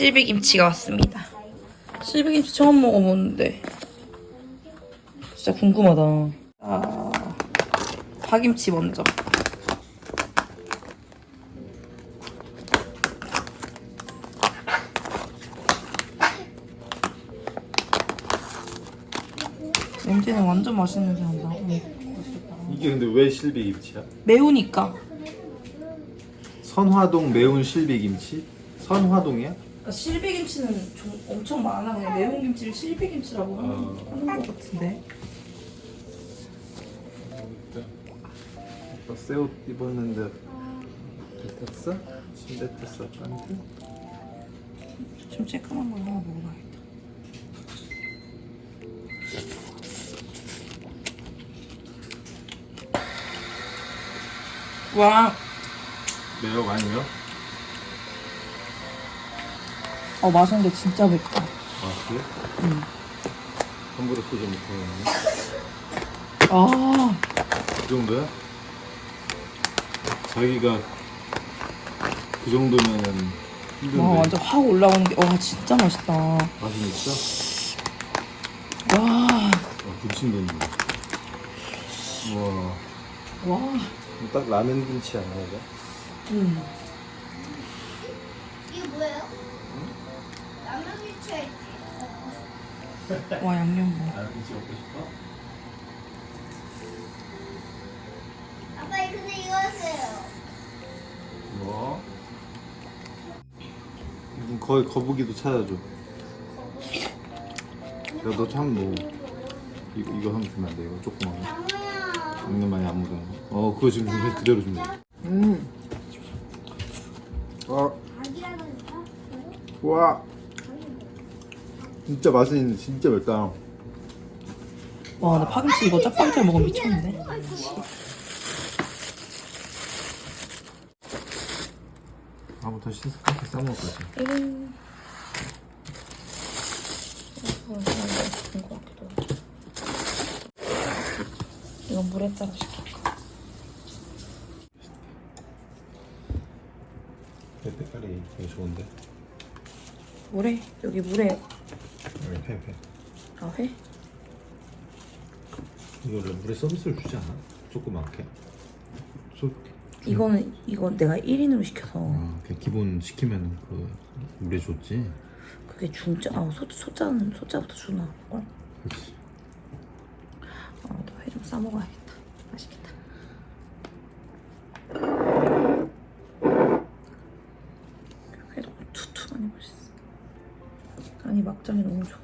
실비김치가 왔습니다. 실비김치 처음 먹어보는데 진짜 궁금하다. 아, 파김치 먼저. 냄새는 완전 맛있는 냄새 난다. 어, 맛있겠다. 이게 근데 왜 실비김치야? 매우니까. 선화동 매운 실비김치? 선화동이야? 그러니까 실비김치는 좀 엄청 많아. 그냥 매운 김치를 실비김치라고 하는, 어. 하는 것 같은데. 아빠 새옷 입었는데 뱉었어? 침 뱉었어 아빠한테? 좀 쬐끔한 걸 하나 먹어봐야겠다. 와, 매워 많이 매워? 어 맛있는데 진짜 맵다. 아 그래? 응. 함부로 쏘지 못하겠네 아, 그 정도야? 자기가 그 정도면은 힘든데 와 완전 확 올라오는 게, 와 진짜 맛있다. 와, 맛은 있어? 아 군침도는 우와 와, 딱 라면 김치 아니야 이거? 음. 와 양념 뭐. 김치 먹고 싶어? 아빠 근데 이거 하세요. 뭐? 무슨 거의 거북이도 찾아줘. 야, 너 참 뭐. 이거, 이거 하면 주면 안 돼, 이거 조그만 거. 양념 많이 안 묻은 거. 어, 그거 지금 그냥 그대로 주면 돼. 음. 와, 아기라는 거? 와. 진짜 맛은 있는데 진짜 맵다. 와, 근데 파김치 이거 짭방짤 먹으면 미쳤는데. 아부터 씻을까? 싸먹을 거지. 하고. 이건 물에 따라 시킬까? 회 색깔이 되게 좋은데. 물에? 여기 물에 여기 회, 회. 아 회? 이거 원래 물에 서비스를 주지 않아? 조그맣게. 소, 이거는 이건 내가 1인으로 시켜서 아, 기본 시키면 그 물에 줬지. 그게 중짜 아 소, 소자는 소자부터 주나 걸? 그렇지. 아회 좀 싸 먹어야겠다 맛있겠다 회도 투투하니 맛있어 아니 막장이 너무 좋아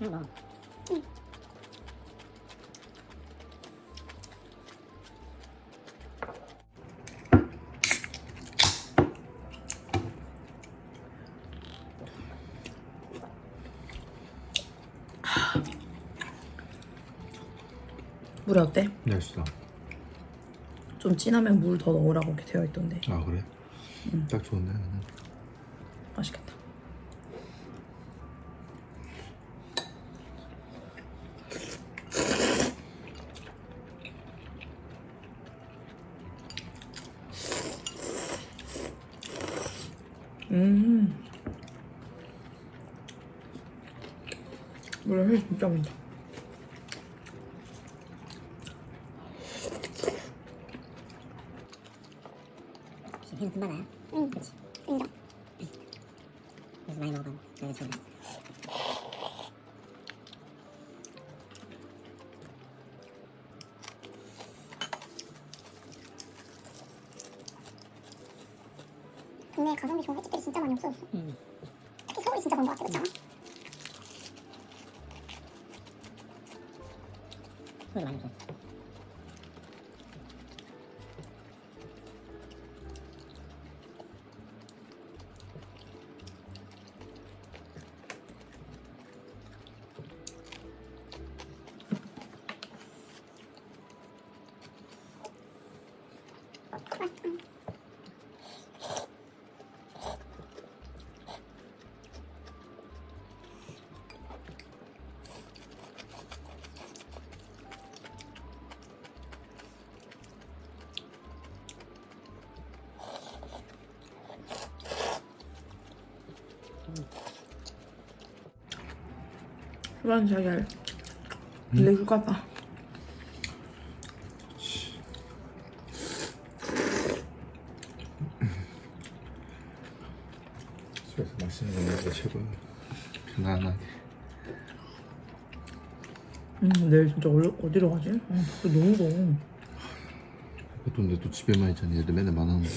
향 나. 물에 어때? 맛있어. 좀 진하면 물 더 넣으라고 이렇게 되어 있던데 아 그래? 딱 좋은데 나는. 맛있겠다 음 물에 회 진짜 많다 혹시 회는 금방 나요? 응. 그렇지. 인정. 그래서 많이 먹어봐. 그래 좋네. 국내에 그만 자기야. 내 휴가 봐. 진짜 어디, 어디로 가지? 아, 너무 더워. 그것도 근데 또 집에만 있잖아 얘들 맨날 만나는 거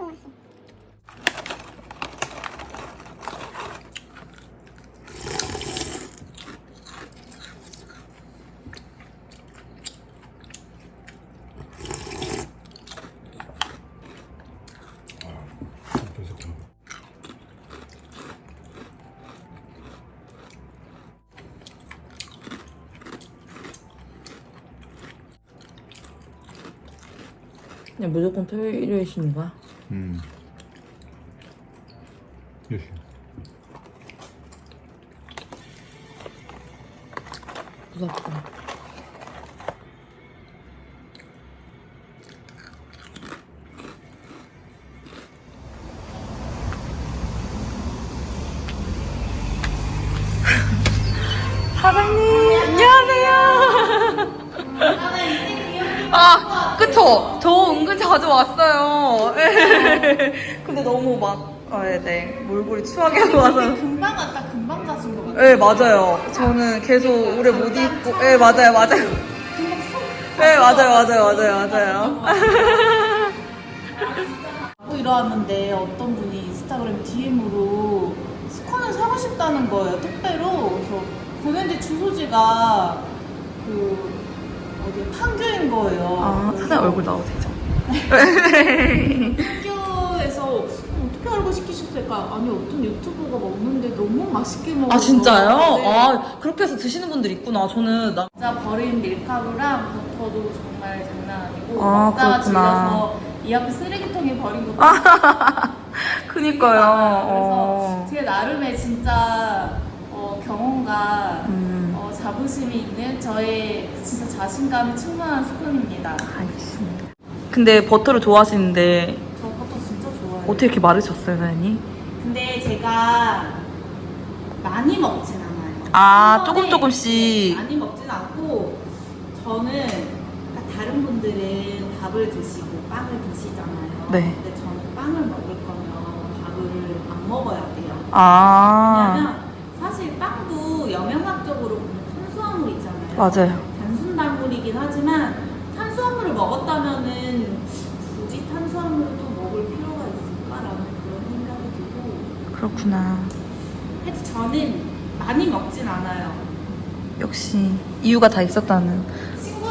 그래서 그냥 무조건 토요일에 쉬는 거야? 음 열심히 무섭다. 사장님, 안녕하세요. 아, 그쵸. 저 은근 자주 왔어요. 근데 너무 막, 아, 네. 몰골이 추하게 하고 와서. 금방 왔다 금방 가신 것 같아요. 네, 맞아요. 저는 계속 오래 못 입고, 네, 맞아요, 맞아요. 네, 맞아요, 맞아요, 맞아요, 맞아요. 하고 일어났는데 어떤 분이 인스타그램 DM으로 스콘을 사고 싶다는 거예요. 택배로. 그래서 보낸데 주소지가 그 어디 판교인 거예요. 아, 사장님 얼굴 나와도 되죠? 판교에서 어 떻게 알고 시키셨을까? 아니 어떤 유튜버가 먹는데 너무 맛있게 먹어서 아, 진짜요? 네. 아, 그렇게 해서 드시는 분들 있구나. 저는, 나, 진짜 버린 밀가루랑 버터도 정말 장난 아니고 아, 먹다가 그렇구나. 질려서 이 앞에 쓰레기통에 버린 것도 그니까요. 어. 그래서 제 나름의 진짜 어, 경험과 음. 어, 자부심이 있는 저의 진짜 자신감이 충만한 스푼입니다. 알겠습니다. 근데 버터를 좋아하시는데, 저 버터 진짜 좋아해요. 어떻게 이렇게 마르셨어요, 사장님? 근데 제가 많이 먹진 않아요. 아, 한 번에 조금 조금씩. 많이 먹진 않고 저는 그러니까 다른 분들은 밥을 드시고 빵을 드시잖아요. 네. 근데 저는 빵을 먹을 거면 밥을 안 먹어야 돼요. 아, 왜냐면 사실 빵도 영양학 맞아요. 단순 단물이긴 하지만 탄수화물을 먹었다면은 굳이 탄수화물을 또 먹을 필요가 있을까라는 그런 생각이 들고 그렇구나. 하여튼 저는 많이 먹진 않아요. 역시, 이유가 다 있었다는.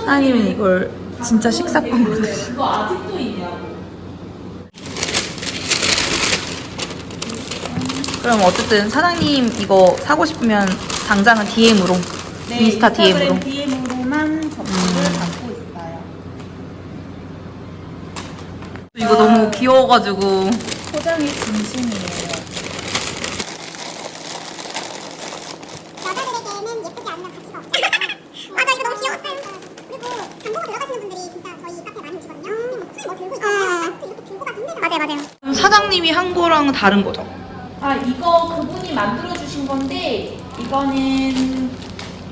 사장님은 이걸 진짜 그래, 드시 그거 아직도 있냐고. 그럼 어쨌든 사장님 이거 사고 싶으면 당장은 DM으로 인스타 DM으로 네, DM으로만 접수를 받고 있어요. 이거 너무 귀여워가지고 포장이 진심이에요. 여자들에게는 예쁘지 않으면 가치가 없잖아요. 맞아, 이거 너무 귀여웠어요. 그리고 장보고 들어가시는 분들이 진짜 저희 카페 많이 오시거든요. 손에 뭐 들고 이렇게 들고. 맞아요, 맞아요. 사장님이 한 거랑은 다른 거죠? 아 이거 그분이 만들어 주신 건데 이거는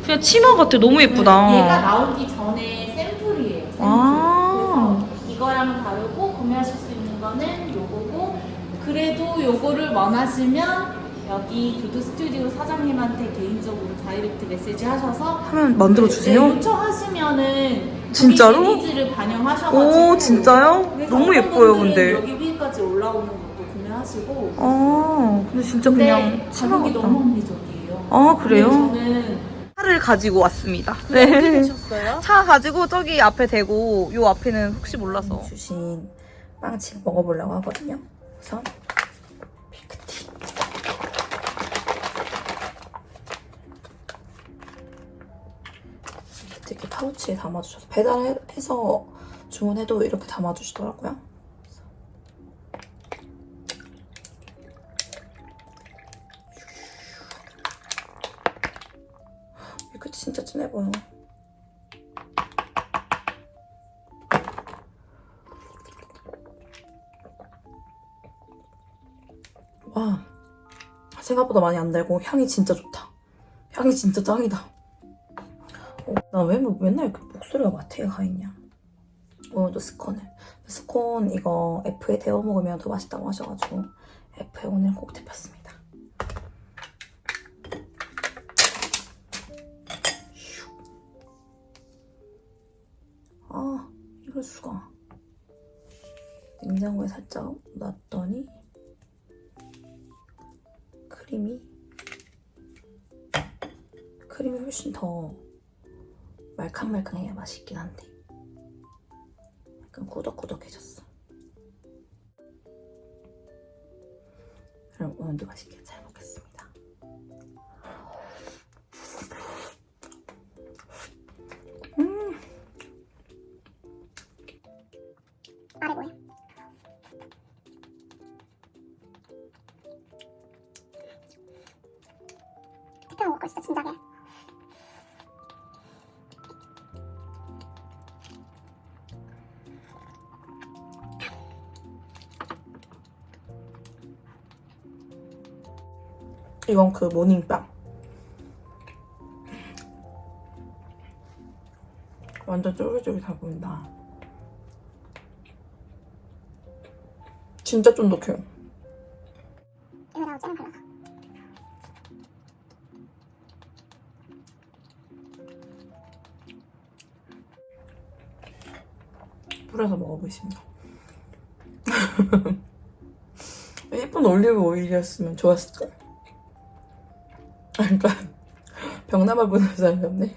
그냥 치마 같아 너무 예쁘다 얘가 나오기 전에 샘플이에요. 샘플. 아. 그래서 이거랑 다르고 구매하실 수 있는 거는 요거고 그래도 요거를 원하시면 여기 두두 스튜디오 사장님한테 개인적으로 다이렉트 메시지 하셔서 하면 만들어 주세요? 네, 요청하시면은 진짜로? 니즈를 반영하셔가지고 오 진짜요? 그래서 너무 어떤 예뻐요 분들은 근데. 여기 위까지 올라오는 것도 구매하시고 아 근데 진짜 그냥 근데 차 가격이 같다. 너무 합리적이에요. 아, 그래요? 근데 저는 차를 가지고 왔습니다. 네. 계셨어요? 차 가지고 저기 앞에 대고 요 앞에는 혹시 몰라서. 주신 빵 지금 먹어보려고 하거든요. 우선 밀크티. 이렇게 파우치에 담아주셔서 배달해서 주문해도 이렇게 담아주시더라고요. 생각보다 많이 안 달고 향이 진짜 좋다. 향이 진짜 짱이다. 어, 나왜 맨날 이렇게 목소리가 마트에 가 있냐? 오늘도 스콘을. 스콘 이거 F에 데워 먹으면 더 맛있다고 하셔가지고 F에 오늘 꼭 데폈습니다. 아 이럴 수가. 냉장고에 살짝 놨더니 크림이? 크림이 훨씬 더 말캉말캉해야 맛있긴 한데. 약간 꾸덕꾸덕해졌어. 그럼 오늘도 맛있게 이건 그 모닝빵 완전 쫄깃쫄깃해 보인다 진짜 쫀득해요 뿌려서 먹어보겠습니다. 예쁜 올리브 오일이었으면 좋았을 거예요. 그러니까 병나발 보는 사람이 없네.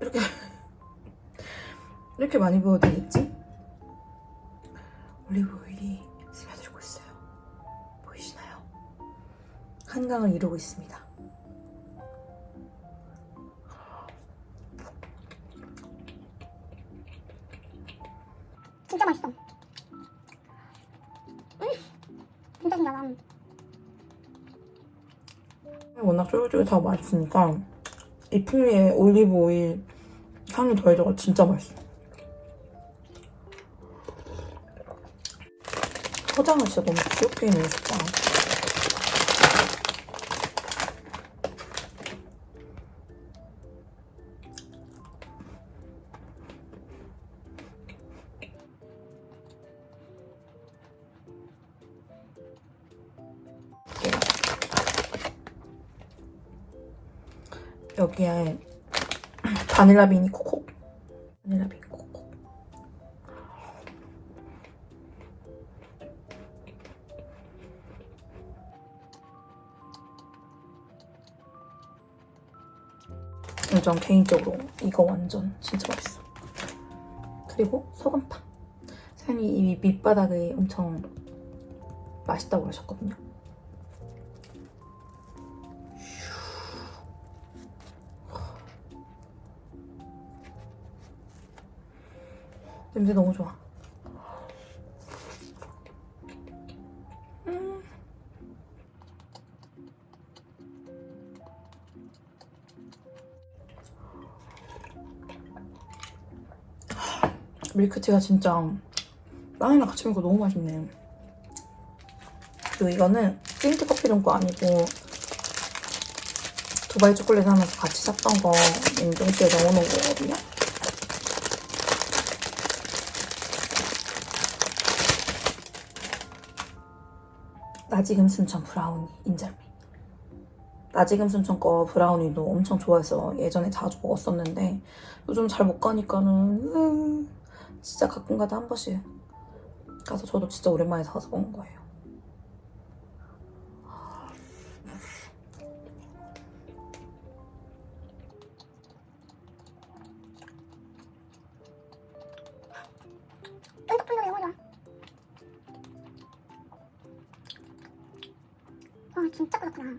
이렇게 이렇게 많이 부어도 되겠지? 올리브 오일이 스며들고 있어요. 보이시나요? 한강을 이루고 있습니다. 워낙 쫄깃쫄깃하고 맛있으니까 이 풍미에 올리브 오일 향이 더해져서 진짜 맛있어. 포장을 진짜 너무 귀엽게 해놓으셨 여기에 바닐라 비니 코코 바닐라 비니 코코 전 개인적으로 이거 완전 진짜 맛있어. 그리고 소금빵. 사장님이 이 밑바닥이 엄청 맛있다고 하셨거든요 냄새 너무 좋아. 음. 밀크티가 진짜 빵이랑 같이 먹고 너무 맛있네. 그리고 이거는 틴트 커피 용거 아니고 두바이 초콜릿 하면서 같이 샀던 거 냉동실에 넣어놓은 거거든요. 나지금 순천 브라우니 인절미. 나지금 순천 거 브라우니도 엄청 좋아해서 예전에 자주 먹었었는데 요즘 잘 못 가니까는 음, 진짜 가끔가다 한 번씩 가서 저도 진짜 오랜만에 사서 먹은 거예요. 진짜 그렇구나.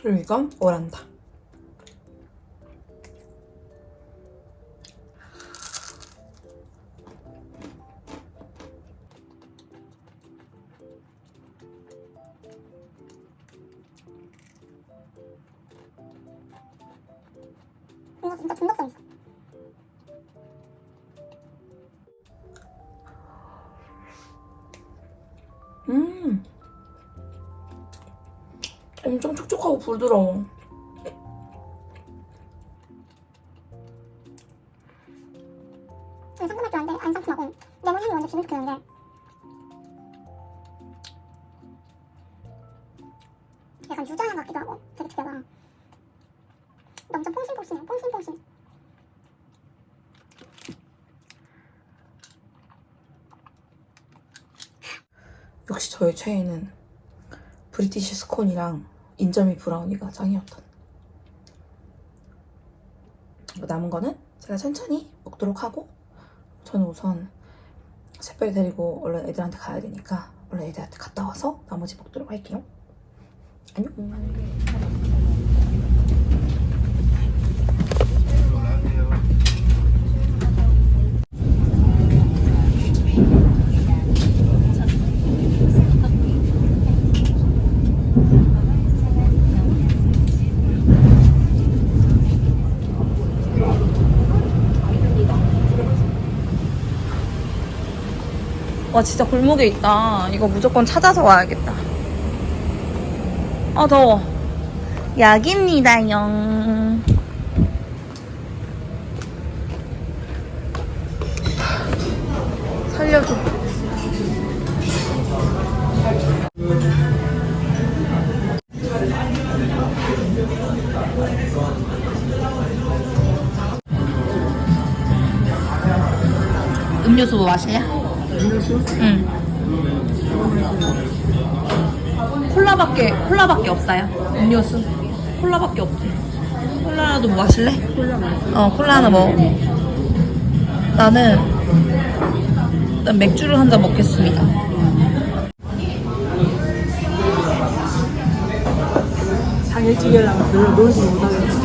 그리고 이건 오란다. 부드러워. 저는 상큼할 줄 알았는데 안 상큼하고 레몬 향이 완전 진득했는데 약간 유자향 같기도 하고 되게 특이하다. 엄청 퐁신퐁신해. 퐁신퐁신. 역시 저의 최애는 브리티시 스콘이랑 인절미 브라우니가 짱이었던. 뭐 남은 거는 제가 천천히 먹도록 하고 저는 우선 새별이 데리고 얼른 애들한테 가야 되니까 얼른 애들한테 갔다 와서 나머지 먹도록 할게요. 안녕. 와 진짜 골목에 있다. 이거 무조건 찾아서 와야겠다. 아 더워. 약입니다요. 살려줘. 음료수 뭐 마실래? 응. 콜라밖에 콜라밖에 없어요. 음료수. 콜라밖에 없대. 콜라라도 뭐 마실래? 콜라 어, 콜라 하나 먹어. 나는 일단 맥주를 한 잔 먹겠습니다. 당일치기랑 별로 놀지 못하겠어.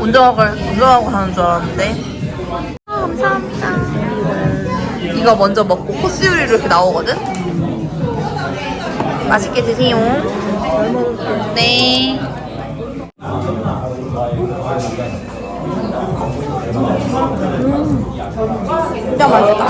운동하고 운동하고 가는 줄 알았는데. 아, 감사합니다. 이거 먼저 먹고 코스 요리로 이렇게 나오거든? 맛있게 드세요. 네. 음, 진짜 맛있다.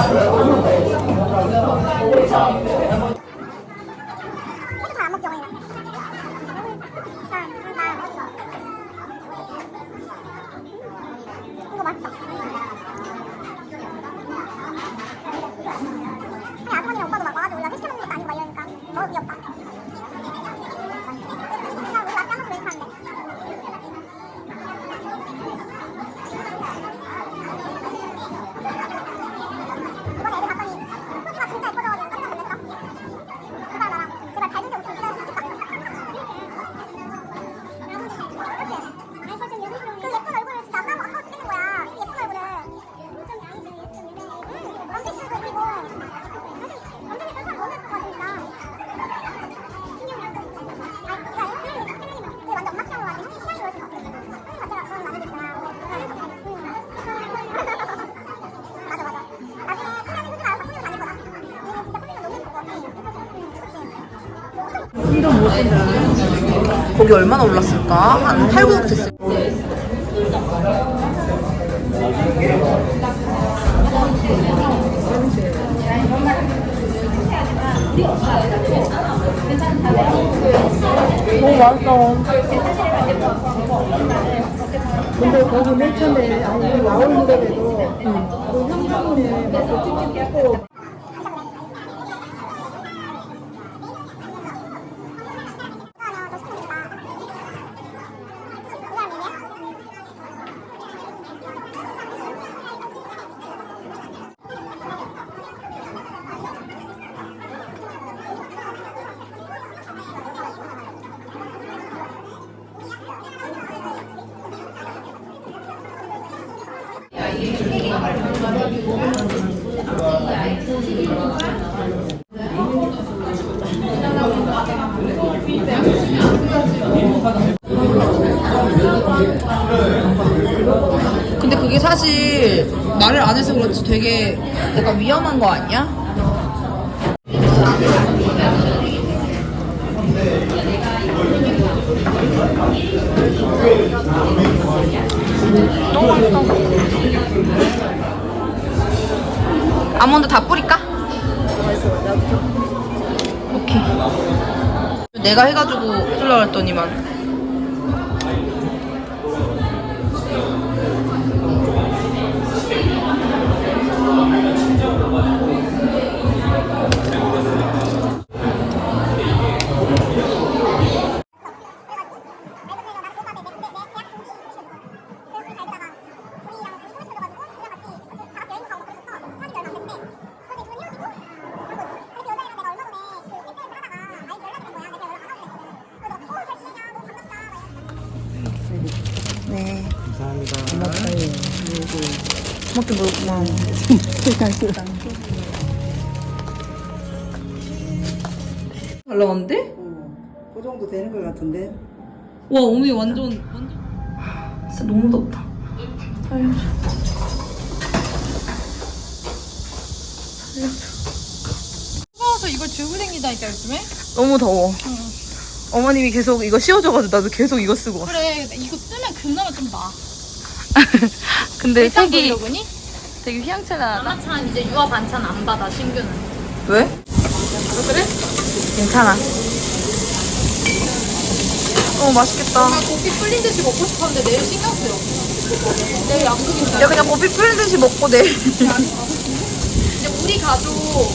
예쁘고. 그치? 거기 얼마나 올랐을까? 한 8, 9억 됐을 너무 맛있어. 근데 거기 맨 처음에 아니 나올 무렵에도 그 형사분에 막 찍찍 뜯고 근데 그게 사실 말을 안 해서 그렇지 되게 약간 위험한 거 아니야? 내가 해가지고 해주려고 했더니만 같은데 와 오늘 완전 완전 진짜 너무 덥다. 살려줘. 추워서 이걸 들고 다니다니까 요즘에? 너무 더워. 어머님이 계속 이거 씌워줘가지고 나도 계속 이거 쓰고 왔어. 그래 이거 쓰면 그나마 좀 나아 근데 색이 브이로그니? 되게 휘황찬란하다. 남아찬 이제 유아 반찬 안 받아 신규는 왜? 그래? 괜찮아. 어 맛있겠다. 나 고기 불린 듯이 먹고 싶었는데 내일 신경 쓰여 내일 약속인데 야 그냥 고비 뿌린 듯이 먹고 내일. 근데 우리 가족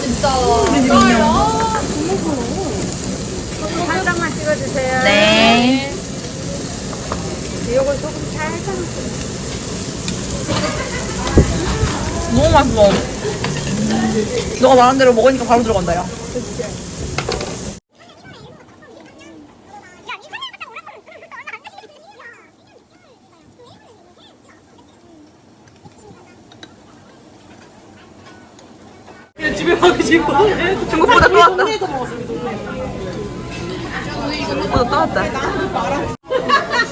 진짜 네. 너무 맛있어. 너가 말한 대로 먹으니까 바로 들어간다 야. 중국보다 떠왔다. 중국보다 떠왔다.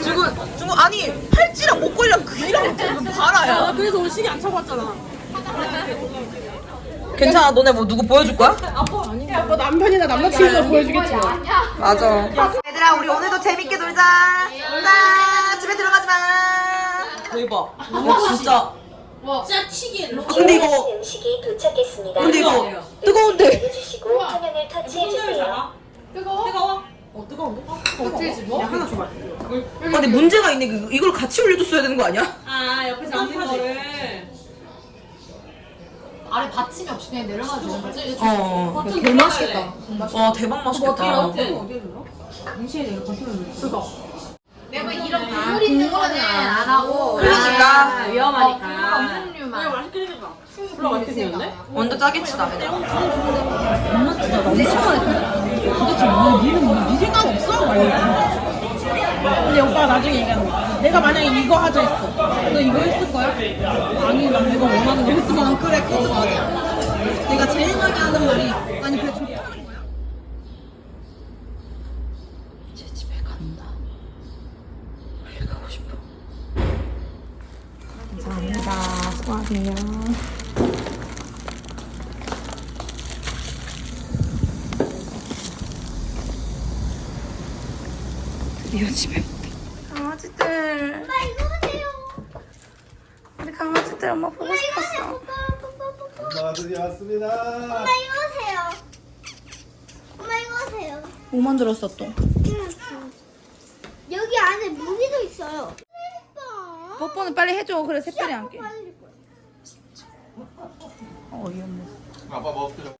중국 중국 아니 팔찌랑 목걸이랑 귀랑 봐라야. 그래서 오늘 시계 안 차고 왔잖아. 괜찮아 너네 뭐 누구 보여줄 거야? 뭐 남편이나 남자친구가 보여주겠지 뭐. 맞아. 얘들아 우리 오늘도 재밌게 놀자. 자 집에 들어가지 마. 대박. 야 진짜. 진짜 치기. 근데 이거 음식이 도착했습니다. 근데 이거 뜨거운데. 화면을 터치해주세요. 아, 근데? 문제가 있네. 그- 이걸 같이 올려줬어야 되는 거 아니야? 아 옆에 잡는 거를. 아래 받침이 없이 그냥 내려가도 되는 거지? 어. 개 맛있겠다. 와 대박 맛있겠다. 내가 이런 국물 있는 거는 안 하고. 그러니까. 위험하니까. 음료만. 맛있게 생겼다. 별로 맛있게 생겼네. 완전 짜겠지 라면이랑. 근데 오빠가 나중에 얘기하는. 내가 만약에 이거 하자 했어. 너 이거 했을 거야? 아니, 난 내가 원하는 거 했으면 그래, 그것도 맞아. 내가 제일 많이 하는 말이, 아니, 그래, 좋다는 거야. 이제 집에 간다. 빨리 가고 싶어. 감사합니다. 수고하세요. 드디어 집에 온다. 강아지들. 엄마 이거 보세요. 우리 강아지들 엄마 보고 싶었어. 엄마 아들이 왔습니다. 엄마 이거 오세요. 엄마 이거 오세요. 뭐 만들었어 또? 여기 안에 무기도 있어요. 뽀뽀는 빨리 해줘. 그래 새별이. 빨리 줄 거야. 어이없네. 아빠 먹을게요.